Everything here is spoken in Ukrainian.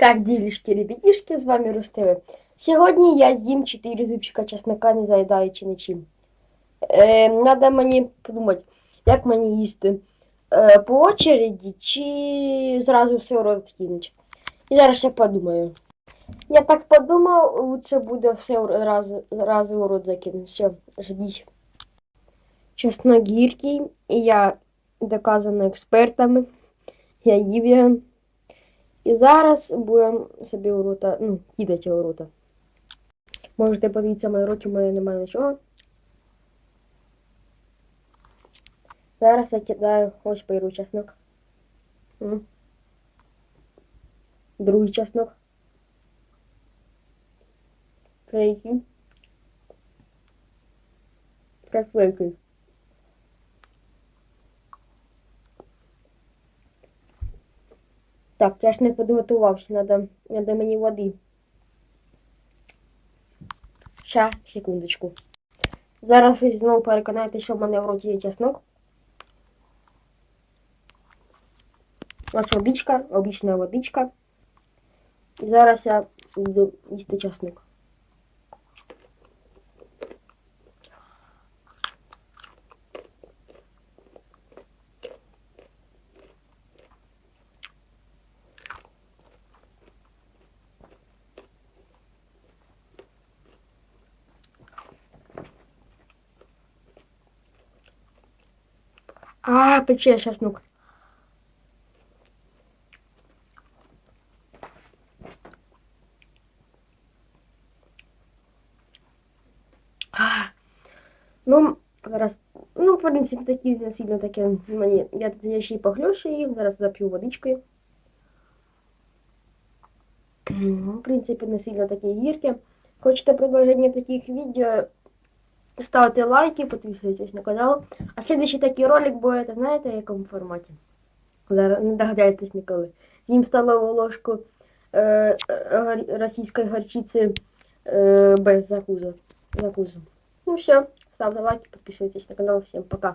Как ділішки, ребятішки, з вами Рустеви. Сьогодні я з'їм 4 зубчика чеснока, не заїдаючи нічим. Е, надо мені подумати, як мені їсти. Е, по очереді чи зразу все в рот кинуть. І зараз я подумаю. Я так подумав, лучше буде все в раз, раз у рот закинути. Все, ждіть. Чеснок гіркий, і я доказано експертами. Я їв його. І зараз будемо собі у рота, ну, кидати у рота. Можете подивитися мої роті, у мене немає нічого. Зараз я кидаю ось перший чеснок. Другий чеснок. Третій. Четвертий. Так, я ж не підготувався, надо, надо мені води. Ща, секундочку. Зараз ви знову переконаєте, що в мене в роті є чеснок. Ось водичка, обична водичка. І зараз я буду їсти чеснок. А, пече чеснок. А, Ну, зараз, ну, в принципі, такі не сильно таке мені. Я, я ще й похлюшу їх, зараз зап'ю водичкою. Ну, в принципі, не сильно такі гіркі. Хочете продовження таких відео, Ставте лайки, підписуйтесь на канал. А следующий такий ролик буде, знаєте, в якому форматі? Не догадаєтесь ніколи. З'їм столову ложку е, е, російської горчиці е, без закузу. закузу. Ну все, ставте лайки, підписуйтесь на канал. Всім пока.